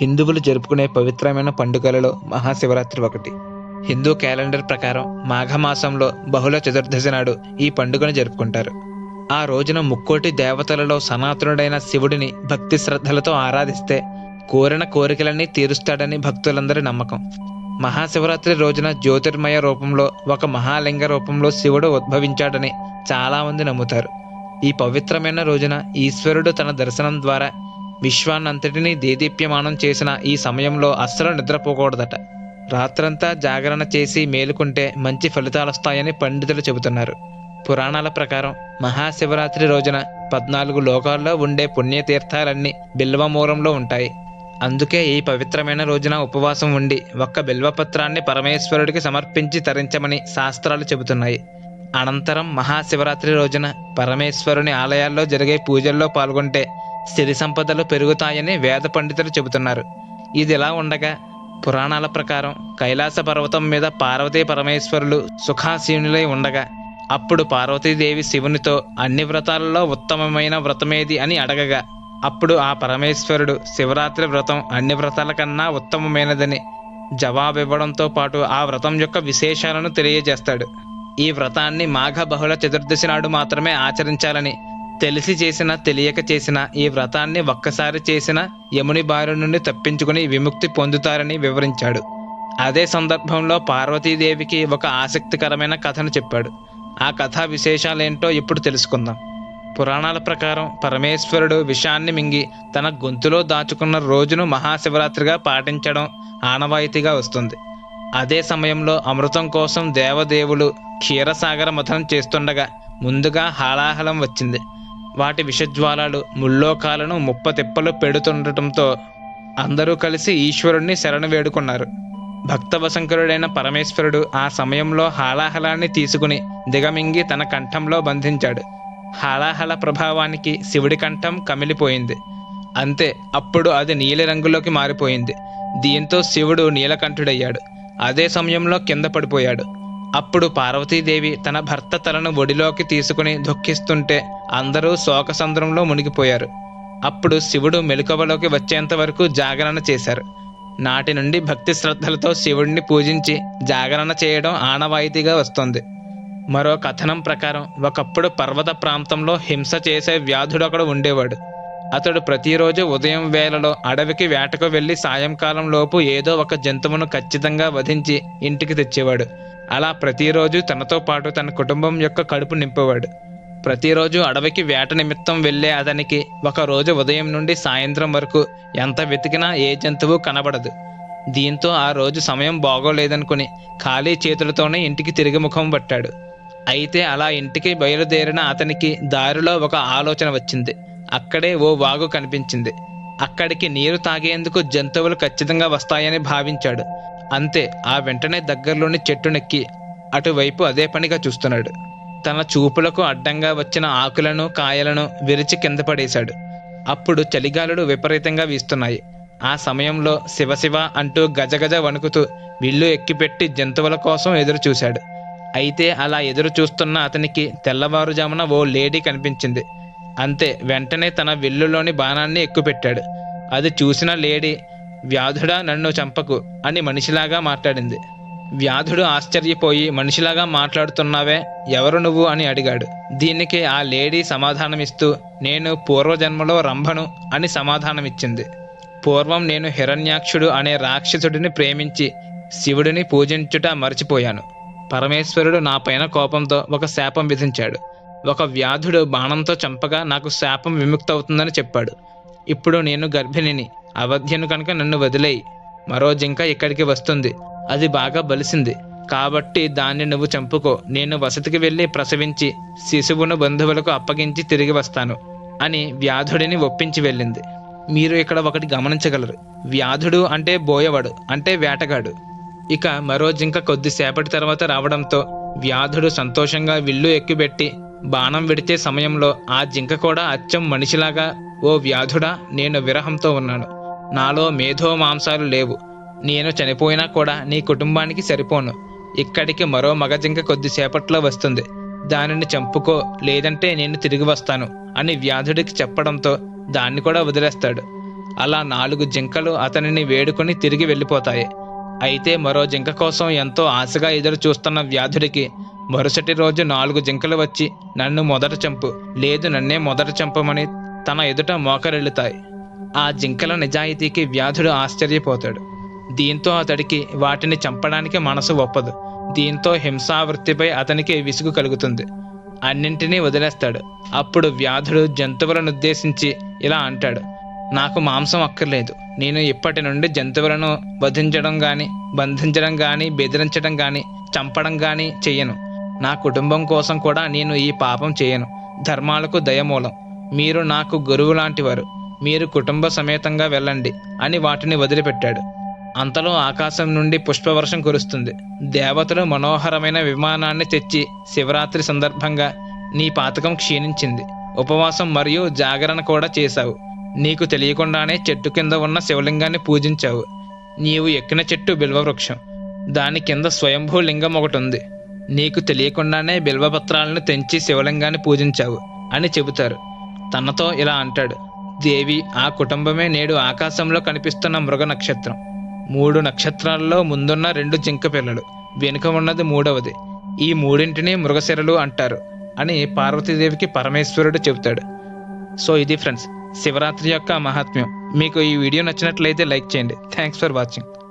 హిందువులు జరుపుకునే పవిత్రమైన పండుగలలో మహాశివరాత్రి ఒకటి. హిందూ క్యాలెండర్ ప్రకారం మాఘమాసంలో బహుళ చతుర్దశి నాడు ఈ పండుగను జరుపుకుంటారు. ఆ రోజున ముక్కోటి దేవతలలో సనాతనుడైన శివుడిని భక్తి శ్రద్ధలతో ఆరాధిస్తే కోరిన కోరికలన్నీ తీరుస్తాడని భక్తులందరి నమ్మకం. మహాశివరాత్రి రోజున జ్యోతిర్మయ రూపంలో ఒక మహాలింగ రూపంలో శివుడు ఉద్భవించాడని చాలామంది నమ్ముతారు. ఈ పవిత్రమైన రోజున ఈశ్వరుడు తన దర్శనం ద్వారా విశ్వాన్నంతటినీ దేదీప్యమానం చేసిన ఈ సమయంలో అస్సలు నిద్రపోకూడదట. రాత్రంతా జాగరణ చేసి మేలుకుంటే మంచి ఫలితాలు వస్తాయని పండితులు చెబుతున్నారు. పురాణాల ప్రకారం మహాశివరాత్రి రోజున పద్నాలుగు లోకాల్లో ఉండే పుణ్యతీర్థాలన్నీ బిల్వమూలంలో ఉంటాయి. అందుకే ఈ పవిత్రమైన రోజున ఉపవాసం ఉండి ఒక్క బిల్వపత్రాన్ని పరమేశ్వరుడికి సమర్పించి తరించమని శాస్త్రాలు చెబుతున్నాయి. అనంతరం మహాశివరాత్రి రోజున పరమేశ్వరుని ఆలయాల్లో జరిగే పూజల్లో పాల్గొంటే సిరి సంపదలు పెరుగుతాయని వేద పండితులు చెబుతున్నారు. ఇదిలా ఉండగా పురాణాల ప్రకారం కైలాస పర్వతం మీద పార్వతీ పరమేశ్వరులు సుఖాసీనులై ఉండగా అప్పుడు పార్వతీదేవి శివునితో అన్ని వ్రతాలలో ఉత్తమమైన వ్రతమేది అని అడగగా అప్పుడు ఆ పరమేశ్వరుడు శివరాత్రి వ్రతం అన్ని వ్రతాల కన్నా ఉత్తమమైనదని జవాబివ్వడంతో పాటు ఆ వ్రతం యొక్క విశేషాలను తెలియజేస్తాడు. ఈ వ్రతాన్ని మాఘ బహుళ చతుర్దశి నాడు మాత్రమే ఆచరించాలని తెలిసి చేసిన తెలియక చేసిన ఈ వ్రతాన్ని ఒక్కసారి చేసిన యముని బారి నుండి తప్పించుకుని విముక్తి పొందుతారని వివరించాడు. అదే సందర్భంలో పార్వతీదేవికి ఒక ఆసక్తికరమైన కథను చెప్పాడు. ఆ కథా విశేషాలేంటో ఇప్పుడు తెలుసుకుందాం. పురాణాల ప్రకారం పరమేశ్వరుడు విషాన్ని మింగి తన గొంతులో దాచుకున్న రోజును మహాశివరాత్రిగా పాటించడం ఆనవాయితీగా వస్తుంది. అదే సమయంలో అమృతం కోసం దేవదేవులు క్షీరసాగర మథనం చేస్తుండగా ముందుగా హాలాహలం వచ్చింది. వాటి విషజ్వాలాలు ముల్లోకాలను ముప్పతిప్పలు పెడుతుండటంతో అందరూ కలిసి ఈశ్వరుణ్ణి శరణు వేడుకున్నారు. భక్తవశంకరుడైన పరమేశ్వరుడు ఆ సమయంలో హాలాహలాన్ని తీసుకుని దిగమింగి తన కంఠంలో బంధించాడు. హాలాహల ప్రభావానికి శివుడి కంఠం కమిలిపోయింది. అంతే అప్పుడు అది నీలిరంగులోకి మారిపోయింది. దీంతో శివుడు నీలకంఠుడయ్యాడు. అదే సమయంలో కింద పడిపోయాడు. అప్పుడు పార్వతీదేవి తన భర్త తలను ఒడిలోకి తీసుకుని దుఃఖిస్తుంటే అందరూ శోకసంద్రంలో మునిగిపోయారు. అప్పుడు శివుడు మెలకువలోకి వచ్చేంత వరకు జాగరణ చేశారు. నాటి నుండి భక్తి శ్రద్ధలతో శివుడిని పూజించి జాగరణ చేయడం ఆనవాయితీగా వస్తుంది. మరో కథనం ప్రకారం ఒకప్పుడు పర్వత ప్రాంతంలో హింస చేసే వ్యాధుడొకడు ఉండేవాడు. అతడు ప్రతిరోజు ఉదయం వేళలో అడవికి వేటకు వెళ్ళి సాయంకాలం లోపు ఏదో ఒక జంతువును ఖచ్చితంగా వధించి ఇంటికి తెచ్చేవాడు. అలా ప్రతిరోజు తనతో పాటు తన కుటుంబం యొక్క కడుపు నింపేవాడు. ప్రతిరోజు అడవికి వేట నిమిత్తం వెళ్ళే అతనికి ఒక రోజు ఉదయం నుండి సాయంత్రం వరకు ఎంత వెతికినా ఏ జంతువు కనబడదు. దీంతో ఆ రోజు సమయం బాగోలేదనుకుని ఖాళీ చేతులతోనే ఇంటికి తిరిగి ముఖం పట్టాడు. అయితే అలా ఇంటికి బయలుదేరిన అతనికి దారిలో ఒక ఆలోచన వచ్చింది. అక్కడే ఓ వాగు కనిపించింది. అక్కడికి నీరు తాగేందుకు జంతువులు ఖచ్చితంగా వస్తాయని భావించాడు. అంతే ఆ వెంటనే దగ్గరలోని చెట్టునెక్కి అటువైపు అదే పనిగా చూస్తున్నాడు. తన చూపులకు అడ్డంగా వచ్చిన ఆకులను కాయలను విరిచి కింద పడేశాడు. అప్పుడు చలిగాలులు విపరీతంగా వీస్తున్నాయి. ఆ సమయంలో శివశివ అంటూ గజగజ వణుకుతూ విల్లు ఎక్కిపెట్టి జంతువుల కోసం ఎదురు చూశాడు అయితే అలా ఎదురు చూస్తున్న అతనికి తెల్లవారుజామున ఓ లేడీ కనిపించింది. అంతే వెంటనే తన విల్లులోని బాణాన్ని ఎక్కుపెట్టాడు. అది చూసిన లేడీ వ్యాధుడా నన్ను చంపకు అని మనిషిలాగా మాట్లాడింది. వ్యాధుడు ఆశ్చర్యపోయి మనిషిలాగా మాట్లాడుతున్నావే ఎవరు నువ్వు అని అడిగాడు. దీనికి ఆ లేడీ సమాధానమిస్తూ నేను పూర్వజన్మలో రంభను అని సమాధానమిచ్చింది. పూర్వం నేను హిరణ్యాక్షుడు అనే రాక్షసుడిని ప్రేమించి శివుడిని పూజించుట మర్చిపోయాను. పరమేశ్వరుడు నా పైన కోపంతో ఒక శాపం విధించాడు. ఒక వ్యాధుడు బాణంతో చంపగా నాకు శాపం విముక్తవుతుందని చెప్పాడు. ఇప్పుడు నేను గర్భిణిని. అవధ్యను కనుక నన్ను వదిలేయి. మరో జింక ఇక్కడికి వస్తుంది. అది బాగా బలిసింది. కాబట్టి దాన్ని నువ్వు చంపుకో. నేను వసతికి వెళ్ళి ప్రసవించి శిశువును బంధువులకు అప్పగించి తిరిగి వస్తాను అని వ్యాధుడిని ఒప్పించి వెళ్ళింది. మీరు ఇక్కడ ఒకటి గమనించగలరు. వ్యాధుడు అంటే బోయవాడు అంటే వేటగాడు. ఇక మరో జింక కొద్దిసేపటి తర్వాత రావడంతో వ్యాధుడు సంతోషంగా విల్లు ఎక్కుబెట్టి బాణం విడిచే సమయంలో ఆ జింక కూడా అచ్చం మనిషిలాగా ఓ వ్యాధుడా నేను విరహంతో ఉన్నాను. నాలో మేధో మాంసాలు లేవు. నేను చనిపోయినా కూడా నీ కుటుంబానికి సరిపోను. ఇక్కడికి మరో మగ జింక కొద్దిసేపట్లో వస్తుంది. దానిని చంపుకో లేదంటే నేను తిరిగి వస్తాను అని వ్యాధుడికి చెప్పడంతో దాన్ని కూడా వదిలేస్తాడు. అలా నాలుగు జింకలు అతనిని వేడుకొని తిరిగి వెళ్ళిపోతాయి. అయితే మరో జింక కోసం ఎంతో ఆశగా ఎదురు చూస్తున్న వ్యాధుడికి మరుసటి రోజు నాలుగు జింకలు వచ్చి నన్ను మొదట చంపు. లేదు నన్నే మొదట చంపమని తన ఎదుట మోకరెళ్ళుతాయి ఆ జింకల నిజాయితీకి వ్యాధుడు ఆశ్చర్యపోతాడు. దీంతో అతడికి వాటిని చంపడానికి మనసు ఒప్పదు. దీంతో హింసావృత్తిపై అతనికి విసుగు కలుగుతుంది. అన్నింటినీ వదిలేస్తాడు. అప్పుడు వ్యాధుడు జంతువులను ఉద్దేశించి ఇలా అంటాడు. నాకు మాంసం అక్కర్లేదు. నేను ఇప్పటి నుండి జంతువులను వధించడం గాని బంధించడం గాని బెదిరించడం గాని చంపడం గాని చెయ్యను. నా కుటుంబం కోసం కూడా నేను ఈ పాపం చేయను. ధర్మాలకు దయమూలం. మీరు నాకు గురువు లాంటివారు. మీరు కుటుంబ సమేతంగా వెళ్ళండి అని వాటిని వదిలిపెట్టాడు. అంతలో ఆకాశం నుండి పుష్పవర్షం కురుస్తుంది. దేవతలు మనోహరమైన విమానాన్ని తెచ్చి శివరాత్రి సందర్భంగా నీ పాతకం క్షీణించింది. ఉపవాసం మరియు జాగరణ కూడా చేశావు. నీకు తెలియకుండానే చెట్టు కింద ఉన్న శివలింగాన్ని పూజించావు. నీవు ఎక్కిన చెట్టు బిల్వవృక్షం. దాని కింద స్వయంభూ లింగం ఒకటి ఉంది. నీకు తెలియకుండానే బిల్వపత్రాలను తెంచి శివలింగాన్ని పూజించావు అని చెబుతారు. తనతో ఇలా అంటాడు దేవి ఆ కుటుంబమే నేడు ఆకాశంలో కనిపిస్తున్న మృగ నక్షత్రం. మూడు నక్షత్రాల్లో ముందున్న రెండు జింక పిల్లలు వెనుక ఉన్నది మూడవది. ఈ మూడింటిని మృగశిరలు అంటారు అని పార్వతీదేవికి పరమేశ్వరుడు చెబుతాడు. సో ఇది ఫ్రెండ్స్ శివరాత్రి యొక్క మహాత్మ్యం. మీకు ఈ వీడియో నచ్చినట్లయితే లైక్ చేయండి. Thanks for watching.